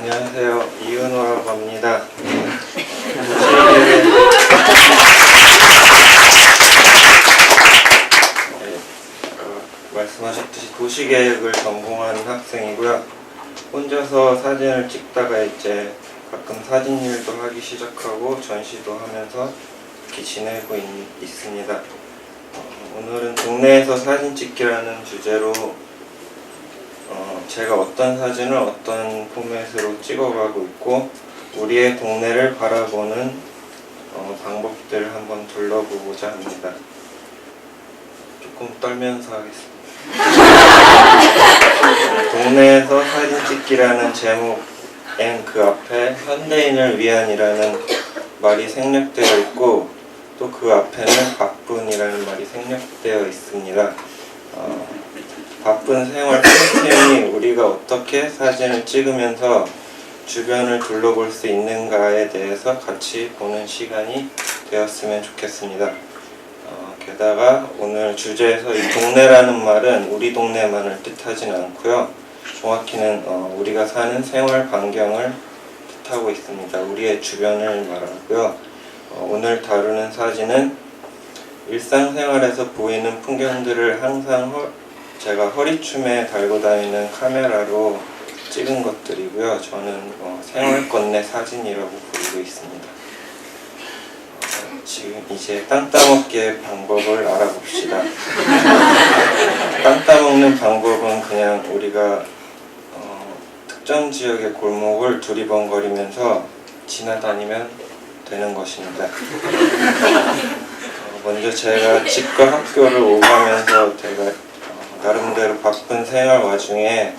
안녕하세요. 이은호라고 합니다. 네, 어, 말씀하셨듯이 도시계획을 전공한 학생이고요. 혼자서 사진을 찍다가 이제 가끔 사진 일도 하기 시작하고 전시도 하면서 이렇게 지내고 있, 습니다 오늘은 동네에서 사진 찍기라는 주제로 어, 제가 어떤 사진을 어떤 포맷으로 찍어가고 있고 우리의 동네를 바라보는 어, 방법들을 한번 둘러보고자 합니다. 조금 떨면서 하겠습니다. 동네에서 사진 찍기라는 제목엔 그 앞에 현대인을 위한이라는 말이 생략되어 있고 또 그 앞에는 바쁜이라는 말이 생략되어 있습니다. 어, 바쁜 생활 시스템이 우리가 어떻게 사진을 찍으면서 주변을 둘러볼 수 있는가에 대해서 같이 보는 시간이 되었으면 좋겠습니다. 어, 게다가 오늘 주제에서 이 동네라는 말은 우리 동네만을 뜻하지는 않고요. 정확히는 어, 우리가 사는 생활 반경을 뜻하고 있습니다. 우리의 주변을 말하고요. 어, 오늘 다루는 사진은 일상생활에서 보이는 풍경들을 항상 허, 제가 허리춤에 달고 다니는 카메라로 찍은 것들이고요. 저는 어, 생활 건네 사진이라고 부르고 있습니다. 어, 지금 이제 땅 따먹기의 방법을 알아봅시다. 땅 따먹는 방법은 그냥 우리가 어, 특정 지역의 골목을 두리번거리면서 지나다니면 되는 것입니다. 어, 먼저 제가 집과 학교를 오가면서 제가 어, 나름대로 바쁜 생활 와중에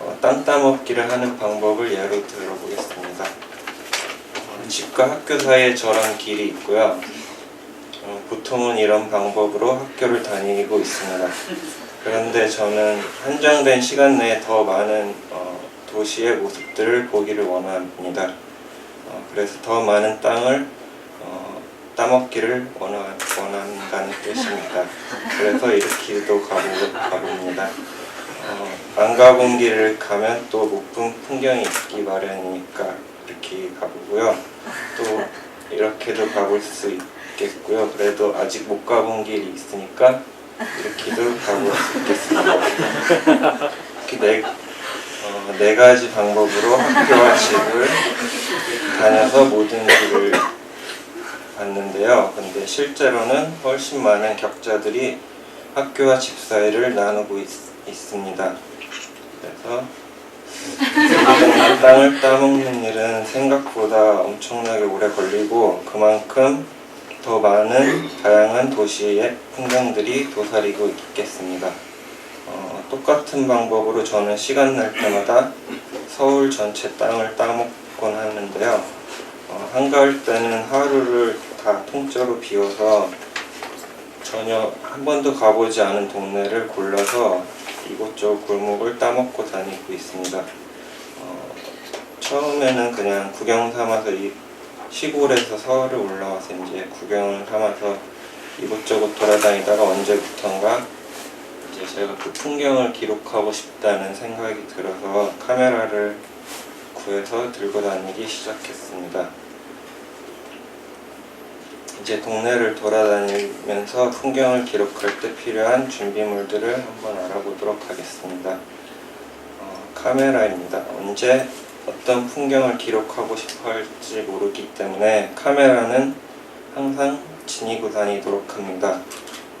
어, 땅 따먹기를 하는 방법을 예로 들어보겠습니다. 어, 집과 학교 사이에 저런 길이 있고요. 어, 보통은 이런 방법으로 학교를 다니고 있습니다. 그런데 저는 한정된 시간 내에 더 많은 어, 도시의 모습들을 보기를 원합니다. 어, 그래서 더 많은 땅을 어, 따먹기를 원하, 원한다는 뜻입니다. 그래서 이렇게도 가보, 가봅니다. 어, 안 가본 길을 가면 또 못 본 풍경이 있기 마련이니까 이렇게 가보고요. 또 이렇게도 가볼 수 있겠고요. 그래도 아직 못 가본 길이 있으니까 이렇게도 가볼 수 있겠습니다. 이렇게 네, 어, 네 가지 방법으로 학교와 집을 다녀서 모든 길을 봤는데요. 근데 실제로는 훨씬 많은 격자들이 학교와 집 사이를 나누고 있, 있습니다. 그래서 땅을 따먹는 일은 생각보다 엄청나게 오래 걸리고 그만큼 더 많은 다양한 도시의 풍경들이 도사리고 있겠습니다. 어, 똑같은 방법으로 저는 시간 날 때마다 서울 전체 땅을 따먹곤 하는데요. 어, 한가할 때는 하루를 다 통째로 비워서 전혀 한 번도 가보지 않은 동네를 골라서 이곳저곳 골목을 따먹고 다니고 있습니다. 어, 처음에는 그냥 구경 삼아서 이 시골에서 서울을 올라와서 이제 구경을 삼아서 이곳저곳 돌아다니다가 언제부턴가 이제 제가 그 풍경을 기록하고 싶다는 생각이 들어서 카메라를 구해서 들고 다니기 시작했습니다. 이제 동네를 돌아다니면서 풍경을 기록할 때 필요한 준비물들을 한번 알아보도록 하겠습니다. 어, 카메라입니다. 언제 어떤 풍경을 기록하고 싶어 할지 모르기 때문에 카메라는 항상 지니고 다니도록 합니다.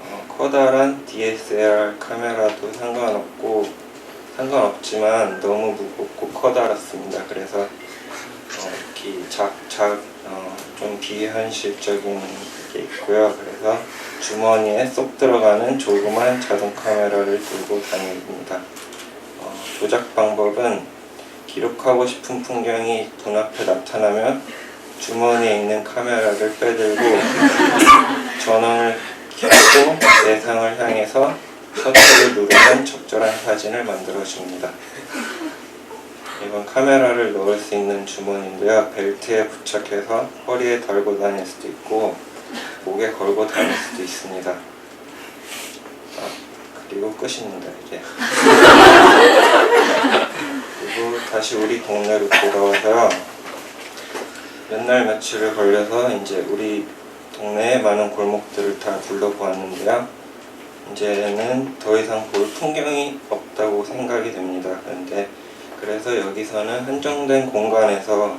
어, 커다란 DSLR 카메라도 상관없고 상관없지만 너무 무겁고 커다랗습니다. 그래서 어, 이렇게 작, 작, 어, 좀 비현실적인 게 있고요. 그래서 주머니에 쏙 들어가는 조그만 자동 카메라를 들고 다닙니다. 어, 조작 방법은 기록하고 싶은 풍경이 눈 앞에 나타나면 주머니에 있는 카메라를 빼들고 전원을 켜고 대상을 향해서 셔터를 누르면 적절한 사진을 만들어줍니다. 이건 카메라를 넣을 수 있는 주머니인데요. 벨트에 부착해서 허리에 달고 다닐 수도 있고 목에 걸고 다닐 수도 있습니다. 아, 그리고 끝입니다. 이제. 그리고 다시 우리 동네로 돌아와서요. 몇 날 며칠을 걸려서 이제 우리 동네의 많은 골목들을 다 둘러보았는데요. 이제는 더 이상 볼 풍경이 없다고 생각이 됩니다. 그런데 그래서 여기서는 한정된 공간에서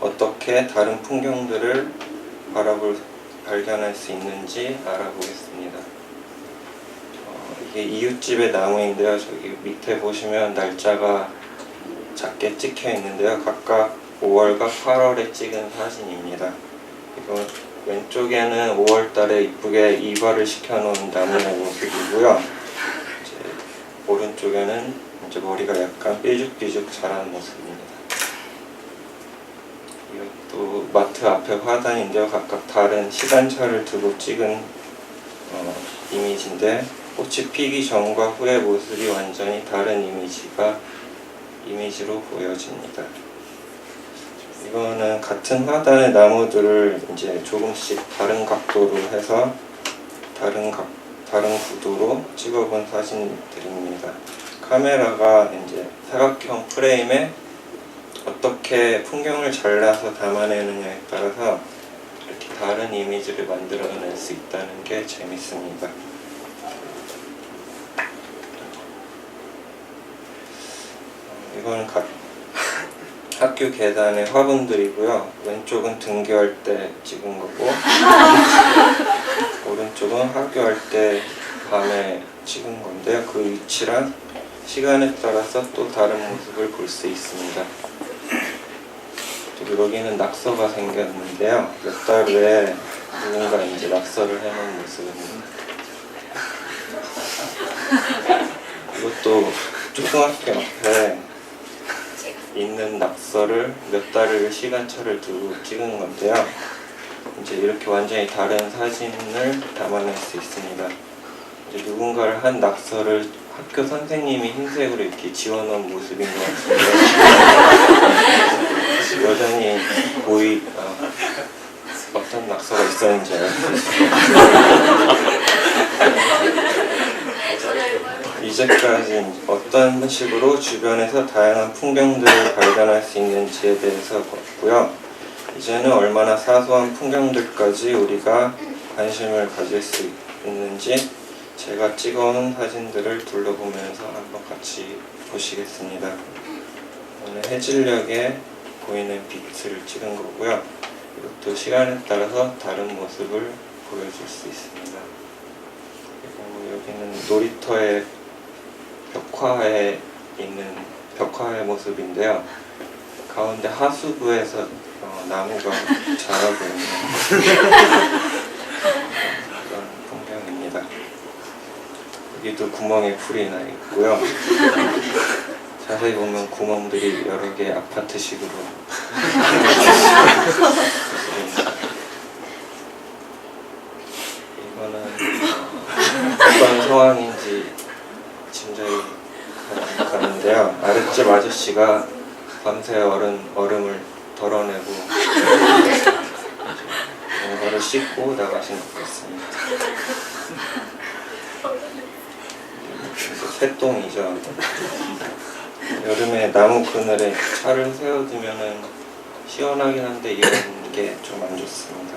어떻게 다른 풍경들을 바라볼 발견할 수 있는지 알아보겠습니다. 어, 이게 이웃집의 나무인데요. 저기 밑에 보시면 날짜가 작게 찍혀 있는데요. 각각 5월과 8월에 찍은 사진입니다. 이거 왼쪽에는 5월달에 이쁘게 이발을 시켜놓은 나무의 모습이고요. 오른쪽에는 이제 머리가 약간 삐죽삐죽 자란 모습입니다. 이것도 마트 앞에 화단인데요. 각각 다른 시간차를 두고 찍은 어, 이미지인데 꽃이 피기 전과 후의 모습이 완전히 다른 이미지가 이미지로 보여집니다. 이거는 같은 화단의 나무들을 이제 조금씩 다른 각도로 해서 다른 각 다른 구도로 찍어본 사진들입니다. 카메라가 이제 사각형 프레임에 어떻게 풍경을 잘라서 담아내느냐에 따라서 이렇게 다른 이미지를 만들어낼 수 있다는 게 재밌습니다. 어, 이거는 각 학교 계단의 화분들이고요. 왼쪽은 등교할 때 찍은 거고 오른쪽은 학교할 때 밤에 찍은 건데요. 그 위치랑 시간에 따라서 또 다른 모습을 볼 수 있습니다. 여기는 낙서가 생겼는데요. 몇 달 후에 누군가 이제 낙서를 해놓은 모습입니다. 이것도 초등학교 앞에 있는 낙서를 몇 달을 시간차를 두고 찍은 건데요. 이제 이렇게 완전히 다른 사진을 담아낼 수 있습니다. 이제 누군가를 한 낙서를 학교 선생님이 흰색으로 이렇게 지워놓은 모습인 것 같은데 여전히 보이 어, 어떤 낙서가 있었는지. 이제까지 어떤 식으로 주변에서 다양한 풍경들을 발견할 수 있는지에 대해서 봤고요. 이제는 얼마나 사소한 풍경들까지 우리가 관심을 가질 수 있는지 제가 찍어온 사진들을 둘러보면서 한번 같이 보시겠습니다. 오늘 해질녘에 보이는 빛을 찍은 거고요. 이것도 시간에 따라서 다른 모습을 보여줄 수 있습니다. 그리고 여기는 놀이터의 벽화에 있는 벽화의 모습인데요. 가운데 하수구에서 어, 나무가 자라고 있는 그런 풍경입니다. 여기도 구멍에 풀이 나 있고요. 자세히 보면 구멍들이 여러 개 아파트식으로. 이거는 어, 어떤 상황인지 짐작이 가- 가는데요. 아랫집 아저씨가 밤새 얼음, 얼음을 덜어내고 뭔가를 씻고 나가신 것 같습니다. 새똥이죠. 여름에 나무 그늘에 차를 세워두면은 시원하긴 한데 이런 게 좀 안 좋습니다.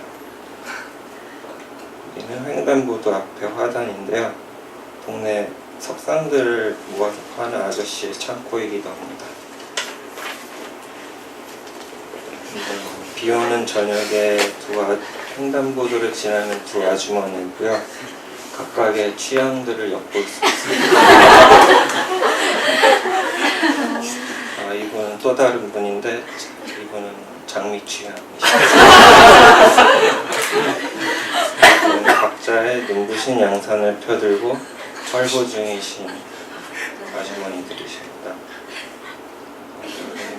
여기는 횡단보도 앞에 화단인데요. 동네 석상들을 모아서 파는 아저씨의 창고이기도 합니다. 음, 비 오는 저녁에 두 아, 횡단보도를 지나는 두 아주머니고요. 각각의 취향들을 엿볼 수 있습니다. 또 다른 분인데 이분은 장미 취향이시죠. 이분은 각자의 눈부신 양산을 펴들고 활보 중이신 아주머니들이십니다.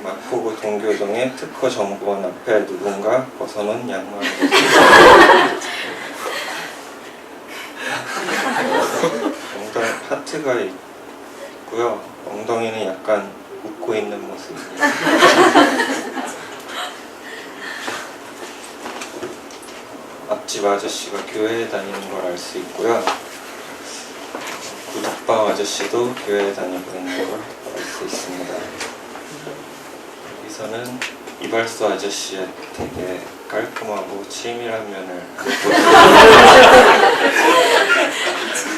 마포구 동교동의 특허 정보원 앞에 누군가 벗어놓은 양말을 엉덩이 하트가 있고요. 엉덩이는 약간 웃고 있는 모습입니다. 앞집 아저씨가 교회에 다니는 걸 알 수 있고요. 구덕방 아저씨도 교회에 다니고 있는 걸 알 수 있습니다. 위에서는 이발소 아저씨의 되게 깔끔하고 치밀한 면을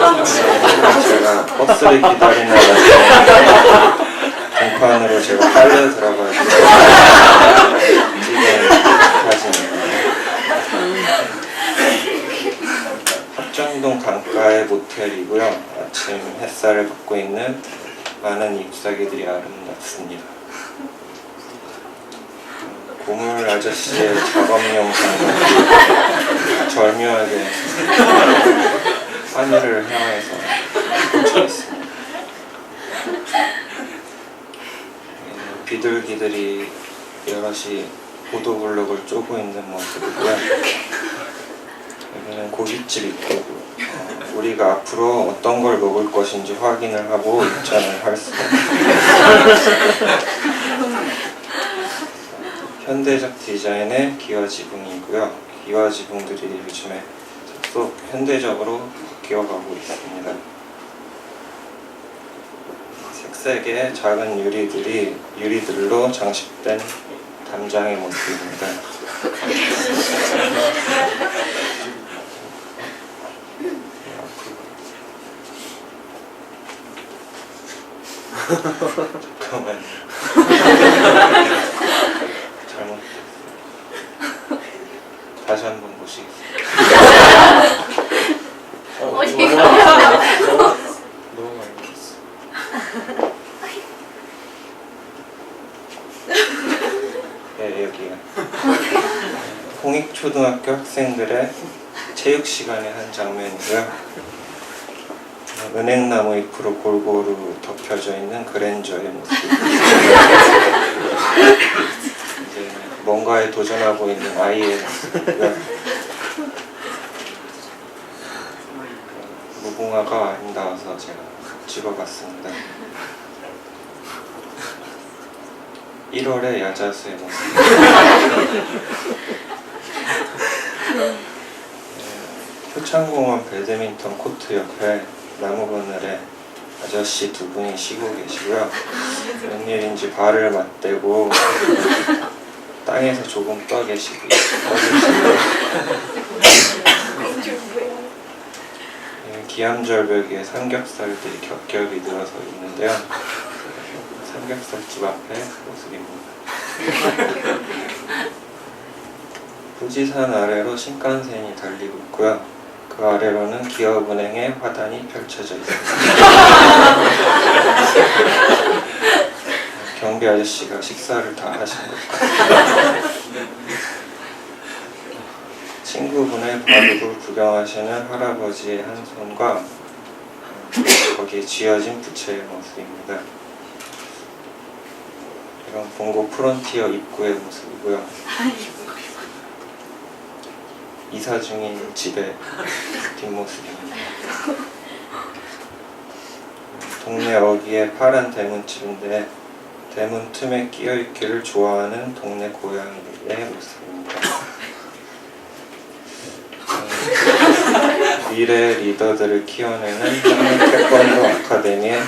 제가 버스를 기다리는 와중에 등판으로 제가 빨려 들어가지고 찍은 사진입니다. 합정동 강가의 모텔이고요. 아침 햇살을 받고 있는 많은 잎사귀들이 아름답습니다. 고물 아저씨의 작업 영상은 절묘하게 하늘을 향해서. 여기는 비둘기들이 여럿이 보도블록을 쪼고 있는 모습이고요. 여기는 고깃집 입구고 어, 우리가 앞으로 어떤 걸 먹을 것인지 확인을 하고 입장을 할 수가 있습니다. 현대적 디자인의 기와 지붕이고요. 기와 지붕들이 요즘에 속 현대적으로 바뀌어가고 있습니다. 색색의 작은 유리들이 유리들로 장식된 담장의 모습입니다. 잠깐만요. 다시 한 번 보시겠습니다. 어, 어디 너무 가요? 너무 많이 봤어. 네, 여기요. 홍익초등 학생들의 체육 시간의 한 장면이고요. 은행나무 잎으로 골고루 덮여져 있는 그랜저의 모습. 이제 뭔가에 도전하고 있는 아이의 모습이고요. 무궁화가 아름다워서 제가 찍어봤습니다. 1월의 야자수의 모습. 네, 효창공원 배드민턴 코트 옆에 나무 그늘에 아저씨 두 분이 쉬고 계시고요. 웬일인지 발을 맞대고 땅에서 조금 떠 계시고 떠 계시고요. 예, 기암절벽에 삼겹살들이 겹겹이 늘어서 있는데요. 삼겹살집 앞에 모습입니다. 富士산 아래로 신칸센이 달리고 있고요. 그 아래로는 기업은행의 화단이 펼쳐져 있습니다. 경비 아저씨가 식사를 다 하신 것 같아요. 친구분의 바둑을 구경하시는 할아버지의 한 손과 거기에 쥐어진 부채의 모습입니다. 이건 봉고 프론티어 입구의 모습이고요. 이사 중인 집의 뒷모습입니다. 동네 어귀의 파란 대문집인데 대문 틈에 끼어 있기를 좋아하는 동네 고양이의 모습입니다. 음, 미래 리더들을 키워내는 태권도 아카데미의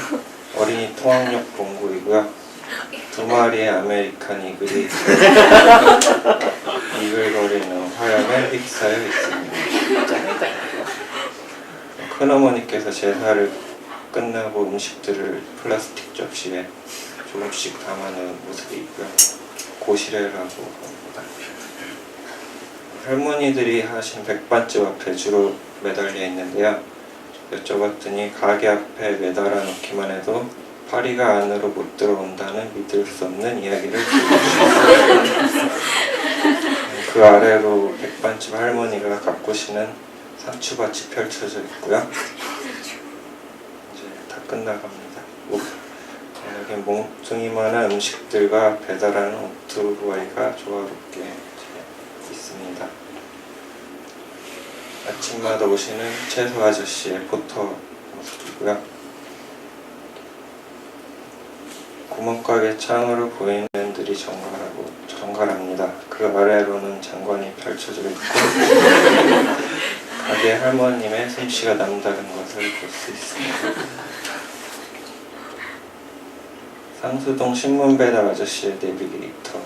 어린이 통학력 본부이고요. 두 마리의 아메리칸 이글이 이글거리는 화염에 휩싸여 있습니다. 큰어머니께서 제사를 끝나고 음식들을 플라스틱 접시에 조금씩 담아놓은 모습이 있고요. 고시래라고 합니다. 할머니들이 하신 백반집 앞에 주로 매달려 있는데요. 여쭤봤더니 가게 앞에 매달아 놓기만 해도 파리가 안으로 못 들어온다는 믿을 수 없는 이야기를 들려주셨어요. 그 아래로 백반집 할머니가 가꾸시는 상추밭이 펼쳐져 있고요. 이제 다 끝나갑니다. 오, 여기 몽둥이만한 음식들과 배달하는 오토바이가 조화롭게 있습니다. 아침마다 오시는 채소 아저씨의 포터 모습이고요. 구멍가게 창으로 보이는 면들이 정갈하고 정갈합니다. 그 아래로는 장관이 펼쳐져 있고 가게 할머님의 솜씨가 남다른 것을 볼 수 있습니다. 상수동 신문 배달 아저씨의 내비게이터.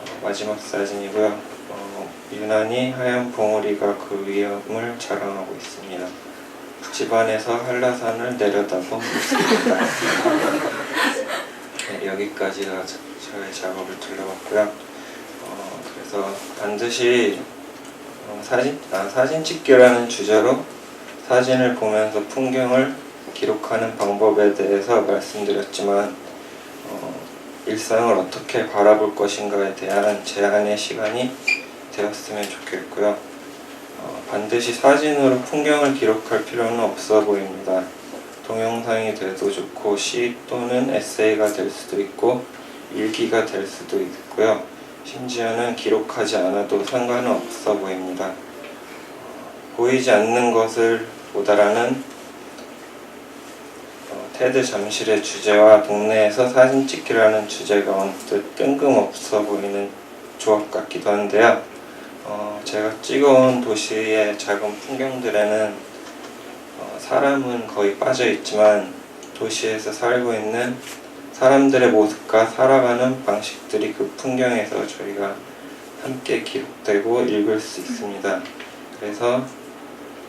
어, 마지막 사진이고요. 어, 유난히 하얀 봉우리가 그 위험을 자랑하고 있습니다. 집안에서 한라산을 내려다본 모습입니다. 네, 여기까지가 저- 저의 작업을 둘러봤고요. 어, 그래서 반드시 어, 사진 아, 사진 찍기라는 주제로 사진을 보면서 풍경을 기록하는 방법에 대해서 말씀드렸지만 어, 일상을 어떻게 바라볼 것인가에 대한 제한의 시간이 되었으면 좋겠고요. 어, 반드시 사진으로 풍경을 기록할 필요는 없어 보입니다. 동영상이 돼도 좋고 시 또는 에세이가 될 수도 있고 일기가 될 수도 있고요. 심지어는 기록하지 않아도 상관은 없어 보입니다. 보이지 않는 것을 보다라는 어, 테드 잠실의 주제와 동네에서 사진 찍기라는 주제가 언뜻 뜬금없어 보이는 조합 같기도 한데요. 어, 제가 찍어온 도시의 작은 풍경들에는 어, 사람은 거의 빠져 있지만 도시에서 살고 있는 사람들의 모습과 살아가는 방식들이 그 풍경에서 저희가 함께 기록되고 읽을 수 있습니다. 그래서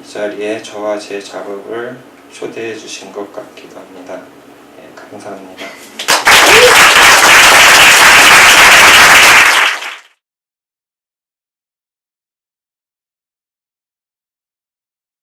이 자리에 저와 제 작업을 초대해 주신 것 같기도 합니다. 네, 감사합니다.